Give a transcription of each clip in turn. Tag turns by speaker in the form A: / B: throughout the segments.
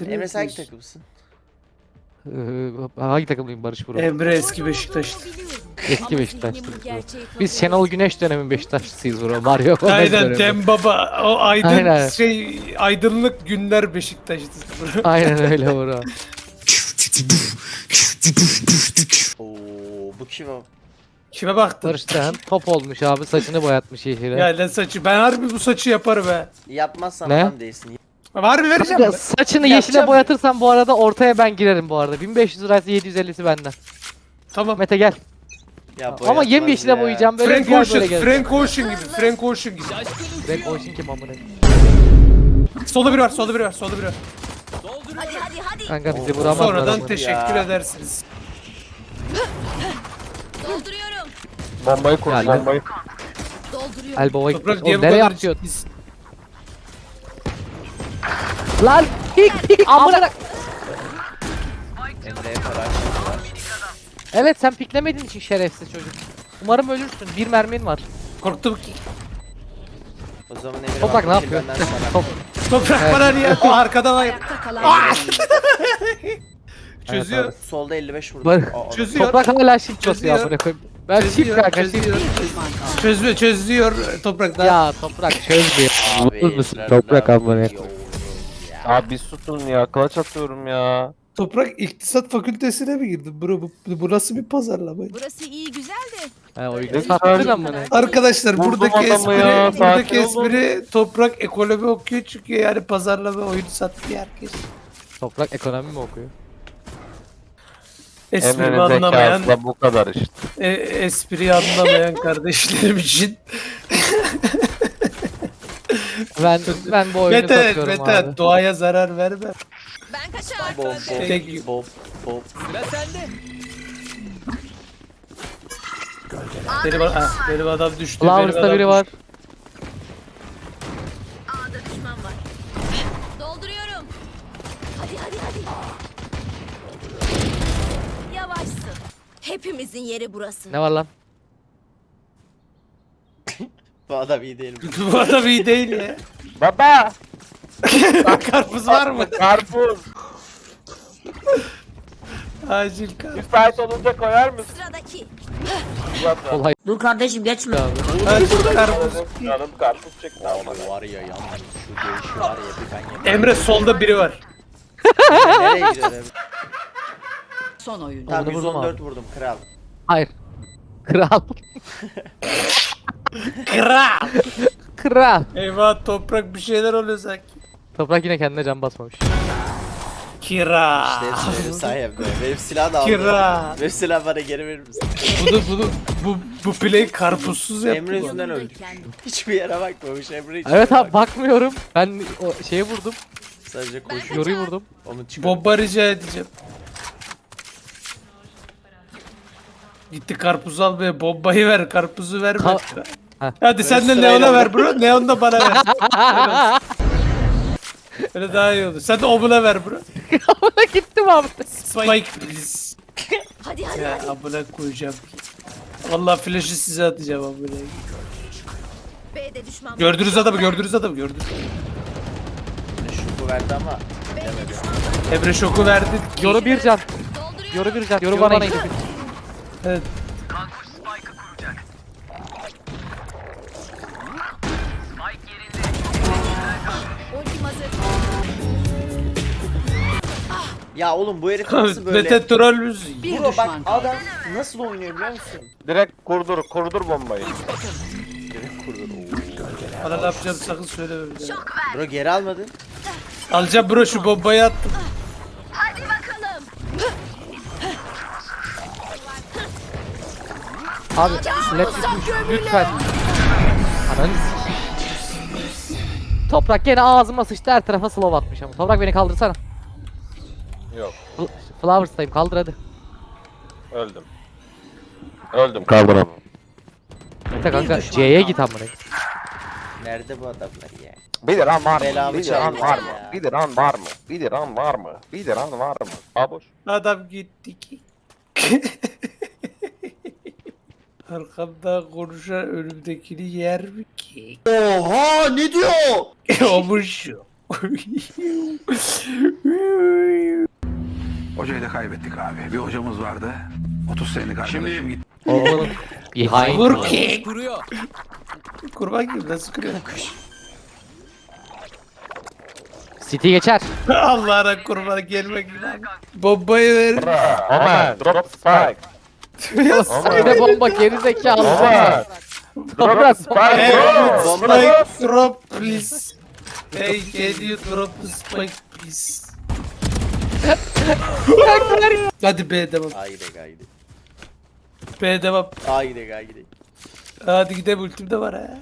A: Emre sen hangi takımsın?
B: Ee, hangi takımlıyım Barış Buru?
C: Emre eski Beşiktaşlı.
B: Eski Beşiktaşlı. Biz Şenol Güneş dönemin Beşiktaşlısıyız bro. Mario Gomez
C: Aynen
B: dönemi.
C: Dem Baba. O aydın
B: Aynen.
C: şey aydınlık günler Beşiktaşlı.
B: Aynen öyle bro.
A: Oo bu kim o?
C: Kime baktın?
B: Barış Dahan top olmuş abi saçını boyatmış yeşile.
C: Ya lan saçı. Ben harbi bu saçı yaparım be.
A: Yapmazsan
B: Ne?
A: adam değilsin.
C: Var mı vereceğim
B: Kanka,
C: mi?
B: saçını
C: Yapacağım.
B: yeşile boyatırsan bu arada ortaya ben girerim bu arada. 1500 liraysa 750'si benden.
C: Tamam.
B: Mete gel.
A: Ya
B: Ama
A: boyatmaz
B: yem yeşile
A: ya.
B: boyayacağım böyle
C: Frank Ocean,
B: böyle gel.
C: Frank Ocean gibi, Frank Ocean gibi.
B: Frank Ocean kim amına?
C: Solda biri var, solda biri var, solda biri var.
D: Hadi hadi hadi.
B: Kanka bizi vuramazlar.
C: Sonradan
B: amına.
C: teşekkür
A: ya.
C: edersiniz.
D: Dolduruyorum.
E: Bombayı kur,
B: Geldi.
E: bombayı.
D: Dolduruyorum.
C: Toprak diye
B: Oğlum
C: bu
B: nereye
C: kadar
B: atıyorsun? Lan pik pik amına.
A: Emre'ye.
B: Evet sen piklemediğin için şerefsiz çocuk. Umarım ölürsün. Bir mermin var.
C: Korktum ki.
A: O zaman Emre
B: Toprak ne
A: bak,
B: yapıyor?
A: benden sana.
B: Top.
C: Toprak
B: Evet.
C: bana niye? O arkadan ay
D: Ayakta kalan son
C: çözüyor.
A: Solda 55 vurdum.
B: Bak.
A: Aa,
C: Çözüyor.
B: Toprak hala shift basıyor
C: Çözüyor.
B: amına koyayım. Ben shift
C: Çözüyor,
B: kanka shift.
C: çözüyor. Çözüyor, çözüyor toprak daha.
B: Ya toprak çözmüyor.
A: Abi,
B: Vurur musun toprak amına?
E: Abi bir susun ya, kılıç atıyorum ya.
C: Toprak iktisat fakültesine mi girdin? Bro, bu, bu nasıl bir pazarlama?
D: Burası iyi güzel de.
B: Ha o
E: Ne
B: yüzden amına.
C: Arkadaşlar buradaki
E: adamı
C: espri,
E: ya,
C: buradaki
E: sakin olun.
C: espri toprak ekonomi okuyor çünkü yani pazarlama oyunu satıyor herkes.
B: Toprak ekonomi mi okuyor?
C: Esprimi
E: Emre'nin
C: anlamayan,
E: zekası da bu kadar işte.
C: e, espriyi anlamayan kardeşlerim için.
B: Ben ben bu oyunu
C: Mete,
B: satıyorum
C: Mete
B: abi.
C: doğaya zarar verme.
D: Ben kaçar.
A: Bob,
C: Tek-
A: bob, bob, bob.
C: Benim, ha, benim adam düştü. benim
B: Flowers'ta
C: adam
B: biri var.
D: A'da düşman var. Dolduruyorum. Hadi hadi hadi. Yavaşsın. Hepimizin yeri burası.
B: Ne var lan?
A: Bu adam iyi değil.
C: düştü. Bu adam iyi değil ya.
E: Baba!
C: Karpuz var mı?
E: Karpuz!
C: Acil karpuz.
E: Müsait olunca koyar mısın?
D: Sıradaki.
E: Zaten.
B: Kolay
F: Dur kardeşim geçme.
B: abi.
C: Acil karpuz.
E: Canım karpuz çekti ama.
A: Abi var ya yalnız şu görüşü var ya bir ben yedim.
C: Emre solda biri var.
A: Nereye gidiyor Emre?
F: Son oyun.
A: Tamam
B: Onu vurdum
A: 114 vurdum kral.
B: Hayır. Kral.
C: Kral.
B: Kral.
C: Eyvah toprak bir şeyler oluyor sanki.
B: Toprak yine kendine can basmamış.
C: Kira.
A: İşte hepsi benim sayemde. Benim silah da aldı.
C: Kira.
A: Benim silah bana geri verir misin?
C: Bunu bunu bu bu play karpuzsuz yaptı.
A: Emre yüzünden öldük. Hiçbir yere bakmamış Emre hiç.
B: Evet abi bakmıyorum. Ben o şeye vurdum.
A: Sadece koşuyor.
B: Yoruyu vurdum.
A: Onu çıkar.
C: Bomba rica edeceğim. Gitti karpuz almaya bombayı ver karpuzu verme.
B: Ka-.
C: Hadi sen de Neon'a
A: ver.
C: bro. Neon da bana ver. Öyle daha iyi olur. Sen de Obuna ver bro.
B: Ona gittim abi.
C: Spike please.
D: hadi hadi
C: Ya
D: hadi.
C: amına koyacağım. Vallahi flash'ı size atacağım amına.
D: B'de düşman var.
C: Gördünüz adamı gördünüz adamı gördünüz.
A: Şu bu verdi ama.
D: B'de düşman var.
C: Emre şoku verdi.
B: Yoru bir can.
D: Dolduruyorum.
B: Yoru bir can. Yoru bana indi.
C: Evet.
A: Ya oğlum bu herif nasıl böyle?
C: Mete troll müziği.
F: Bir
A: Bro bak
F: düşman kaldı.
A: adam nasıl oynuyor biliyor musun?
E: Direkt kurdur, kurdur bombayı.
A: Direkt kurdu. Oo.
C: Bana ne yapacağım sakın söyleme bir daha.
A: Bro geri almadın.
C: Alacağım bro şu bombayı attım.
D: Hadi bakalım.
B: Abi let lütfen. Ananı. Toprak gene ağzıma sıçtı her tarafa slow atmış ama. Toprak beni kaldırsana.
E: Yok,
B: Fl- Flowers'tayım kaldır hadi.
E: öldüm. Öldüm, kaldıramam.
B: Mete kanka
F: düşman
B: C'ye
F: kaldı.
B: git amına.
A: Nerede bu adamlar ya?
E: Bir liran var mı?
A: Belamı
E: Bir liran var
A: ya.
E: mı? Bir liran var mı? Bir liran var mı? Bir liran var mı? Baboş.
C: Adam gitti ki. Arkamda konuşan önümdekini yer mi ki?
A: Oha ne diyor?
C: Olmuş.
G: Hocayı da kaybettik abi. Bir hocamız vardı. 30 senelik arkadaşım gitti.
B: Oğlum. Behind.
C: Vur ki. Kurban gibi nasıl kırıyor?
B: City geçer.
C: Allah'ına kurban gelme gibi. Bombayı ver.
E: Ömer drop spike.
B: Bir de bomba geri zekalı.
E: Ömer.
B: Drop
E: spike.
A: Bomba
C: Spike drop please. Hey can you drop the spike please? Hadi B devam.
A: A gidek A gidek.
C: B devam.
A: A gidek A gidek.
C: Hadi gidelim ultim de var ha.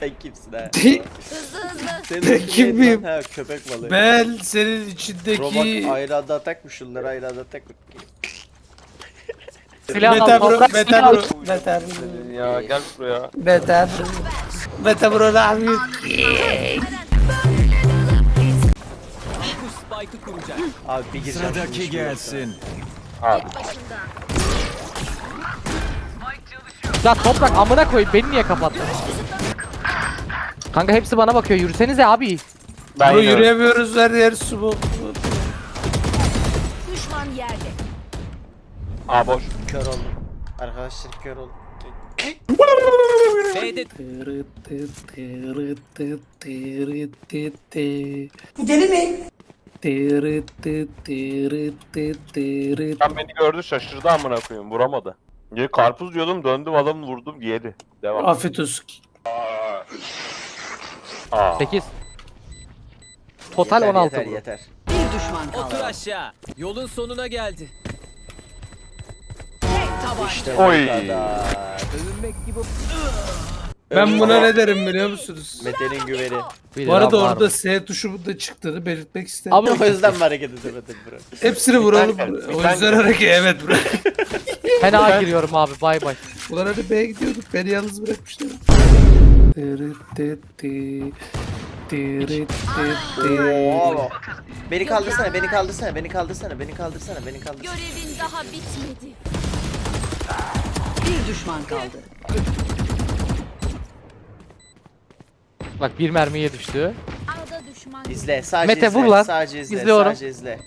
A: Sen kimsin ha?
D: Hızlı hızlı.
A: Senin
C: Ben
A: ismin
C: kim
A: neydi
C: miyim?
A: lan? Ha köpek balığı.
C: Ben senin
A: Robot
C: içindeki
A: ayrı adı atak mı şunları ayrı adı atak mı?
B: Silah al.
C: Metabro,
B: toprak
C: Metabro,
B: silah al.
C: Metabro,
E: Ya gel buraya.
C: Metabro, Metabro ne yapıyor?
A: Abi bir gireceğim. Sıradaki gelsin.
D: Başında.
B: Ya toprak amına koy beni niye kapattın? Kanka hepsi bana bakıyor yürüsenize abi.
E: Ben
C: Bro yürüyemiyoruz her yer su bu.
D: Düşman yerde.
E: Aa boş.
A: Kör oldum. Arkadaşlar kör oldum.
F: Deli mi?
E: Sen beni gördü şaşırdı amına koyayım vuramadı. Ya karpuz diyordum döndüm adam vurdum yedi. Devam.
C: Afiyet olsun.
E: Aa.
B: 8. Total
A: yeter,
B: 16
A: yeter,
B: bu.
A: yeter.
F: Bir düşman kaldı.
H: Otur aşağı. Yolun sonuna geldi.
A: İşte bu
E: Oy.
A: kadar.
H: Övünmek gibi
C: Ben buna ne derim biliyor musunuz?
A: Mete'nin güveni.
B: Bir
C: Bu arada
B: var
C: orada
B: mı?
C: S tuşu da çıktığını belirtmek istedim.
B: Ama
A: o yüzden mi hareket edemedim bro?
C: Hepsini vuralım.
E: Sen-
C: O yüzden hareket evet bro.
B: Fena giriyorum abi bay bay.
C: Ulan hadi B'ye gidiyorduk. Beni yalnız bırakmışlar. Tı, tı.
A: Oo. Beni kaldırsana, beni kaldırsana, beni kaldırsana, beni kaldırsana, beni kaldırsana.
D: Görevin daha bitmedi.
F: Bir düşman kaldı.
B: Bak bir mermiye düştü.
D: Ağda düşman.
A: İzle, sadece
B: Mete,
A: izle.
B: vur lan.
A: Sadece izle,
B: İzliyorum.
A: sadece izle.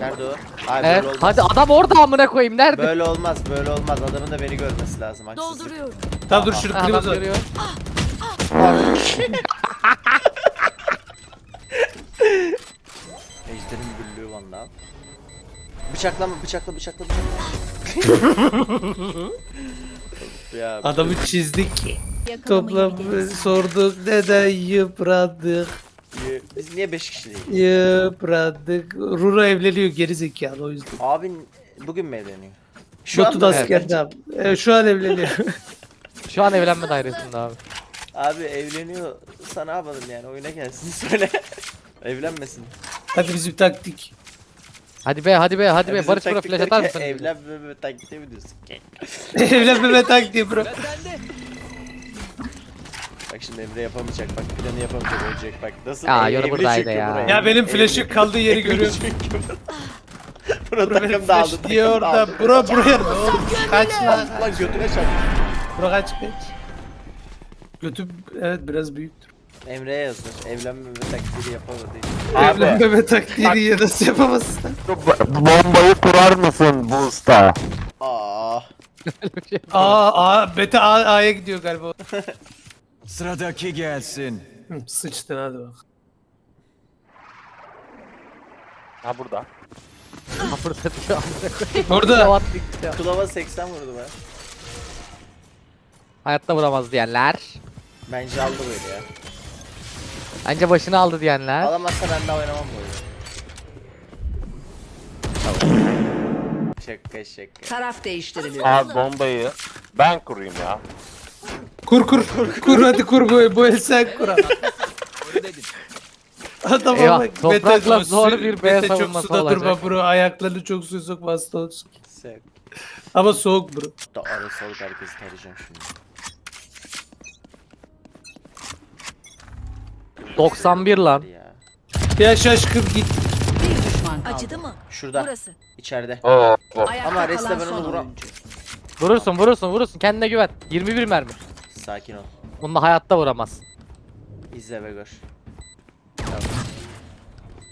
A: Nerede o? Abi
B: Evet.
A: böyle olmaz.
B: Hadi adam orada amına koyayım nerede?
A: Böyle olmaz, böyle olmaz. Adamın da beni görmesi lazım. Haksızlık.
D: Dolduruyorum.
C: Tamam dur şunu
B: Ha, bak
C: var.
B: görüyor.
A: Ejderin güllüğü valla. Bıçaklama, bıçakla, bıçakla, bıçakla. ya
C: Adamı çizdik. Toplam sorduk neden yıprandık.
A: y- biz niye 5 kişi değiliz?
C: Yıprandık. Rura evleniyor geri zekalı o yüzden.
A: Abin bugün mü evleniyor?
C: Batu da
A: anda-
C: askerde abi. Evet, şu an evleniyor.
B: Şu an evlenme dairesinde abi.
A: Abi evleniyor. Sana yapalım yani oyuna gelsin söyle. Evlenmesin.
C: Hadi bizim taktik.
B: Hadi be hadi be hadi be
A: Bizim
B: Barış bro
A: taktik
B: flash atar
A: derken
B: mısın?
A: Evlenmeme taktiği mi diyorsun?
C: Evlenmeme taktiği bro.
A: Bak şimdi Emre yapamayacak bak planı yapamayacak ölecek bak nasıl
B: yoru
A: evli
B: buradaydı ya.
A: buraya.
C: Ya benim
A: Evli-
C: flash'ın kaldığı yeri
A: evli
C: görüyorum. Bro benim
A: takım dağıldı
C: flash
A: takım
C: diye orada.
A: dağıldı.
C: Bro buraya ne oğlum? Kaç lan.
A: Lan götüne çarp.
C: Bro kaç kaç. Götüm evet biraz büyüktür.
A: Emre'ye yazdır. Evlenmeme taktiği yapamadı.
E: Abi.
C: Evlenmeme taktiğini ya nasıl yapamazsın?
E: Bombayı kurar mısın bu usta?
A: Aa.
C: Aa, aa, beta A, A'ya gidiyor galiba.
H: Sıradaki gelsin.
C: Hı, Sıçtın hadi bak.
E: Ha burada.
B: Ha, Burada diyor.
C: Orada.
B: Yalan ya.
A: Klova 80 vurdu be.
B: Hayatta vuramaz diyenler.
A: Bence aldı böyle ya.
B: Bence başını aldı diyenler.
A: Alamazsa ben daha oynamam bu oyunu. Şaka şaka.
F: Taraf değiştiriliyor.
E: Abi bombayı ben kurayım ya.
C: Kur kur. Kur hadi kur bu, bu el sen kur. Adama
B: Eyvah,
C: bak.
B: toprakla
C: Mete-
B: zor bir B
C: Mete çok
B: savunması
C: suda durma
B: olacak.
C: bro. Ayaklarını çok suya sokma hasta olsun.
A: Sen.
C: Ama soğuk bro.
A: Da ara salık herkesi tarayacağım şimdi.
B: 91 lan.
A: Ya.
C: Ya şaşkın git.
F: Bir düşman kaldı.
D: Acıdı mı?
A: Şurada.
D: Burası.
A: içeride.
F: Ayakta
A: Ama
F: kalan
A: ben
F: son
A: onu vuram-
F: oyuncu.
B: Vurursun vurursun vurursun kendine güven. 21 mermi.
A: Sakin ol.
B: Bununla hayatta vuramaz.
A: İzle ve gör.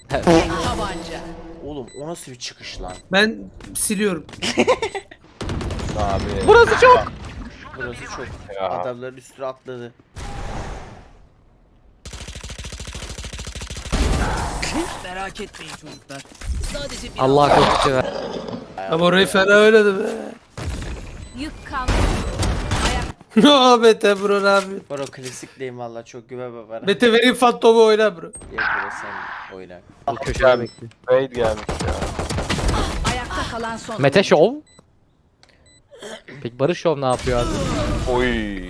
F: Tabanca.
A: Oğlum o nasıl bir çıkış lan?
C: Ben siliyorum.
E: Abi.
B: Burası çok.
A: Burası çok.
E: Ya.
A: Adamların üstüne atladı.
F: Merak etmeyin çocuklar. Sadece bir
B: Allah korusun. ver.
C: Ama orayı fena oynadı be.
D: Yük kalmadı.
C: No Mete bro ne yapıyorsun?
A: Bro klasikleyim valla çok güvenme bana.
C: Mete vereyim fantomu oyna bro.
A: Gel bro sen oyna.
B: Bu köşede
E: Gel.
B: bekliyor.
E: Fade gelmiş ya.
F: ayakta kalan son.
B: Mete Show. Peki Barış Show ne yapıyor abi?
E: Oy.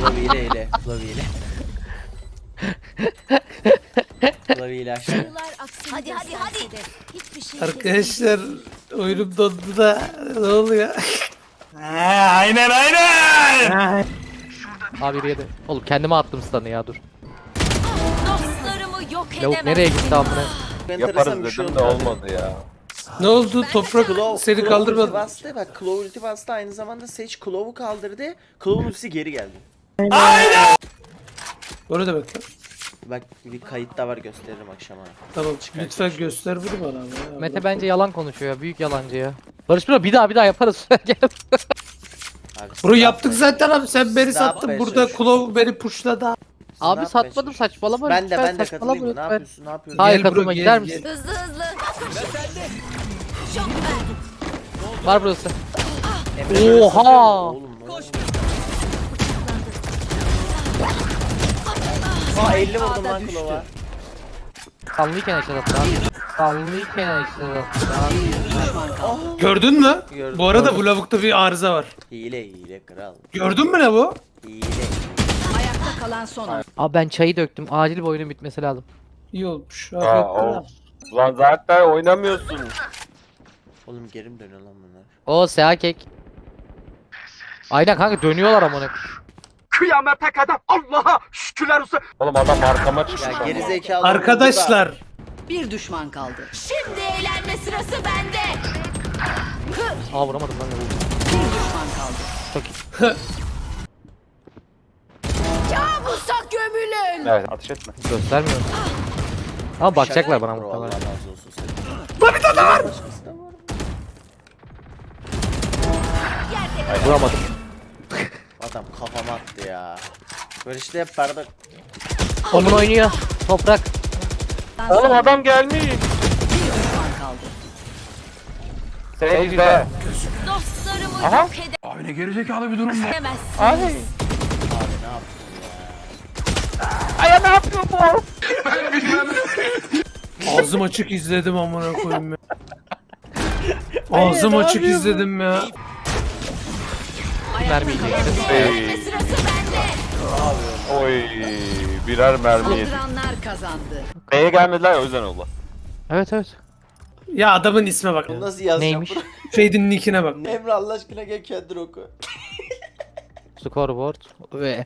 A: Klavyeyle ile. Klavyeyle. Klavyeyle
D: aksini hadi hadi hadi. Hiçbir şey
C: Arkadaşlar oyunum dondu da ne oluyor?
B: Abi yürüye de. Oğlum kendime attım stun'ı ya dur.
D: Dostlarımı yok
B: Lavuk nereye gitti amına?
E: Yaparız
A: bir şey
E: dedim de
A: oldu.
E: olmadı ya.
C: Ne oldu toprak
A: Claw,
C: seni
A: Claw ulti
C: kaldırmadı.
A: bastı bak Claw ulti bastı aynı zamanda Sage Claw'u kaldırdı. Claw'un ultisi geri geldi.
C: O ne demek lan?
A: Bak bir kayıt da var gösteririm akşama.
C: Tamam lütfen göster bunu bana. abi ya.
B: Mete bence yalan konuşuyor ya. Büyük yalancı ya. Barış Bro bir daha bir daha yaparız. Gel.
A: Abi,
C: Bro yaptık zaten abi sen beni
A: Ne
C: sattın
A: yapmaya
C: burada
A: çalışıyorsun?
C: Klov beni pushladı.
B: Abi
A: yapmaya
B: satmadım saçmalama.
A: Ben de
B: lütfen,
A: ben de
B: saçmalama
A: katılayım mı? Ne
B: lütfen.
A: yapıyorsun? Ne yapıyorsun?
B: Hayır
C: Gel bro,
B: katılma
C: gel,
B: gider
C: gel.
B: misin?
D: Hızlı hızlı. Şok ver.
B: Var burası.
A: Emre böyle
B: Oha!
A: satıyor mu? Oğlum, ne oluyor? Aa 50 vurdum lan Claw'a.
B: Sallıyken eşit attı abi. Sallıyken eşit attı abi.
C: Gördün mü?
A: Gördüm.
C: Bu arada bu lavukta bir arıza var.
A: Hile hile kral.
C: Gördün mü ne bu?
A: Hile.
F: Ayakta kalan son.
B: Abi ben çayı döktüm. Acil bir oyunun bitmesi lazım.
C: İyi olmuş.
E: Aa, o.
C: olsun.
E: Lan zaten oynamıyorsun.
A: Oğlum geri mi dönüyor lan bunlar?
B: O seha kek. Aynen kanka dönüyorlar amına.
G: Kıyamete kadar Allah'a şükürler olsun.
E: Oğlum adam arkama çıkmış.
A: Ya geri zekalı.
C: Arkadaşlar
F: Bir düşman kaldı.
D: Şimdi eğlenme sırası bende.
B: Aa vuramadım lan.
F: Bir düşman kaldı.
B: Çok iyi.
D: Kabusa gömülün.
E: Evet ateş etme.
B: Göstermiyorum. Ama bakacaklar bana muhtemelen.
A: razı olsun senin. Lan bir tane var. Başkası da var.
B: Vuramadım.
A: Adam kafama attı ya. Böyle işte hep bardak.
B: Omun oynuyor. Toprak.
E: Oğlum adam gelmiş. Seyirde.
D: Dostlarımı
E: Aha.
D: yok
G: Abi ne gerizekalı bir durum bu.
D: edemezsin.
E: Abi.
A: Abi ne yaptın ya?
E: Aya ne yapıyor bu?
C: ağzım açık izledim amına koyayım ya. Ağzım açık izledim ya.
B: Mermi yiyecektim.
D: Bende.
E: Oy. Birer mermi yedik.
F: Saldıranlar kazandı.
E: B'ye gelmediler ya o yüzden oldu.
B: Evet evet.
C: Ya adamın isme bak.
A: Bunu nasıl yazacağım?
B: Neymiş?
C: Fade'in nickine bak.
A: Emre Allah aşkına gel kendin oku.
B: Scoreboard. Ve...